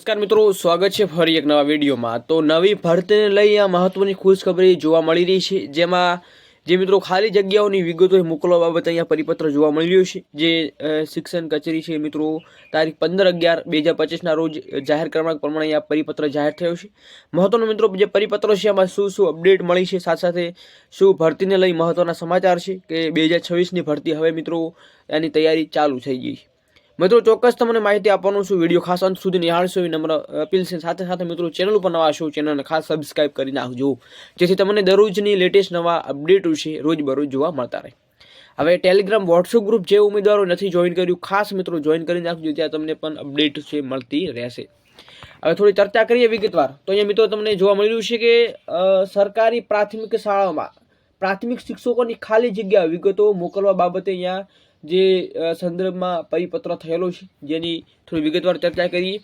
નમસ્કાર મિત્રો, સ્વાગત છે ફરી એક નવા વિડીયોમાં. તો નવી ભરતીને લઈ આ મહત્વની ખુશખબરી જોવા મળી રહી છે, જેમાં જે મિત્રો ખાલી જગ્યાઓની વિગતો મોકલવા બાબતે અહીંયા પરિપત્ર જોવા મળી રહ્યો છે. જે શિક્ષણ કચેરી છે મિત્રો, તારીખ પંદર અગિયાર બે હજાર પચીસના રોજ જાહેર ક્રમાંક પ્રમાણે અહીંયા પરિપત્ર જાહેર થયો છે. મહત્વનો મિત્રો જે પરિપત્રો છે એમાં શું શું અપડેટ મળી છે, સાથે સાથે શું ભરતીને લઈ મહત્વના સમાચાર છે કે બે હજાર છવ્વીસની ભરતી હવે મિત્રો એની તૈયારી ચાલુ થઈ ગઈ છે. મિત્રો, ચોક્કસ તમને માહિતી આપવાનું છું. વીડિયો ખાસ અંત સુધી નિહાળશો એવી નમ્ર અપીલ છે. સાથે સાથે મિત્રો ચેનલ ઉપર નવા છો ચેનલને ખાસ સબસ્ક્રાઇબ કરી નાખજો. જેથી તમને દરરોજની લેટેસ્ટ નવા અપડેટ વિશે રોજબરોજ જોવા મળતા રહે. હવે ટેલિગ્રામ વોટ્સઅપ ગ્રુપ જે ઉમેદવારો નથી જોઈન કર્યું, ખાસ મિત્રો જોઈન કરી નાખજો ત્યાં તમને પણ અપડેટ છે, મળતી રહેશે. હવે થોડી ચર્ચા કરીએ વિગતવાર. તો અહીંયા મિત્રો તમને જોવા મળી રહ્યું છે કે સરકારી પ્રાથમિક શાળાઓમાં પ્રાથમિક શિક્ષકોની ખાલી જગ્યા વિગતો મોકલવા બાબતે અહીંયા જે સંદર્ભમાં પરિપત્ર થયેલો છે, જેની થોડી વિગતવાર ચર્ચા કરીએ.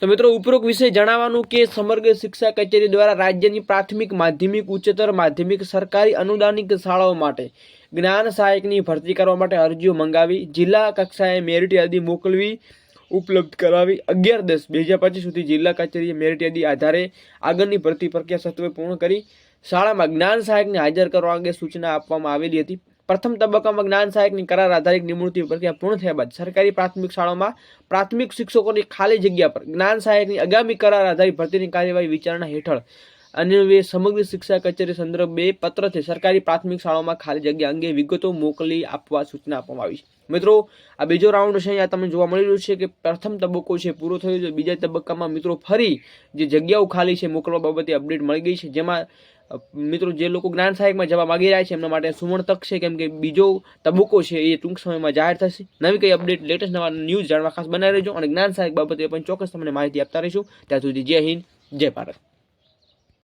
તો મિત્રો, ઉપરોક્ત વિશે જણાવવાનું કે સમગ્ર શિક્ષા કચેરી દ્વારા રાજ્યની પ્રાથમિક, માધ્યમિક, ઉચ્ચતર માધ્યમિક, સરકારી અનુદાનિત શાળાઓ માટે જ્ઞાન સહાયકની ભરતી કરવા માટે અરજીઓ મંગાવી, જિલ્લા કક્ષાએ મેરિટ યાદી મોકલવી, ઉપલબ્ધ કરાવી. અગિયાર દસ બે હજાર પચીસ સુધી જિલ્લા કચેરીએ મેરિટ યાદી આધારે આગળની ભરતી પ્રક્રિયા સત્વે પૂર્ણ કરી. શાળામાં જ્ઞાન સહાયકને હાજર કરવા અંગે સૂચના આપવામાં આવેલી હતી. પ્રથમ તબક્કામાં જ્ઞાન સહાયકની કરાર આધારિત નિમણૂકની પ્રક્રિયા પૂર્ણ થયા બાદ સરકારી પ્રાથમિક શાળાઓમાં પ્રાથમિક શિક્ષકોની ખાલી જગ્યા પર જ્ઞાન સહાયકની આગામી કરાર આધારિત ભરતીની કાર્યવાહી વિચારણા હેઠળ અન્વયે સમગ્ર શિક્ષા કચેરી સંદર્ભે પત્રથી સરકારી પ્રાથમિક શાળાઓમાં ખાલી જગ્યા અંગે વિગતો મોકલી આપવા સૂચના આપવામાં આવી છે. મિત્રો, આ બીજો રાઉન્ડ છે, અહીંયા તમને જોવા મળી રહ્યું છે કે પ્રથમ તબક્કો છે પૂરો થયો છે. બીજા તબક્કામાં મિત્રો ફરી જે જગ્યાઓ ખાલી છે, મોકલવા બાબતે અપડેટ મળી ગઈ છે. જેમાં મિત્રો, જે લોકો જ્ઞાન સહાયકમાં જવા માંગી રહ્યા છે, એમના માટે સુવર્ણ તક છે, કેમ કે બીજો તબક્કો છે, એ ટૂંક સમયમાં જાહેર થશે. નવી કઈ અપડેટ લેટેસ્ટ નવા ન્યૂઝ જાણવા ખાસ બનાવી રહેજો અને જ્ઞાન સહાયક બાબતે પણ ચોક્કસ તમને માહિતી આપતા રહીશું. ત્યાં સુધી જય હિન્દ, જય ભારત.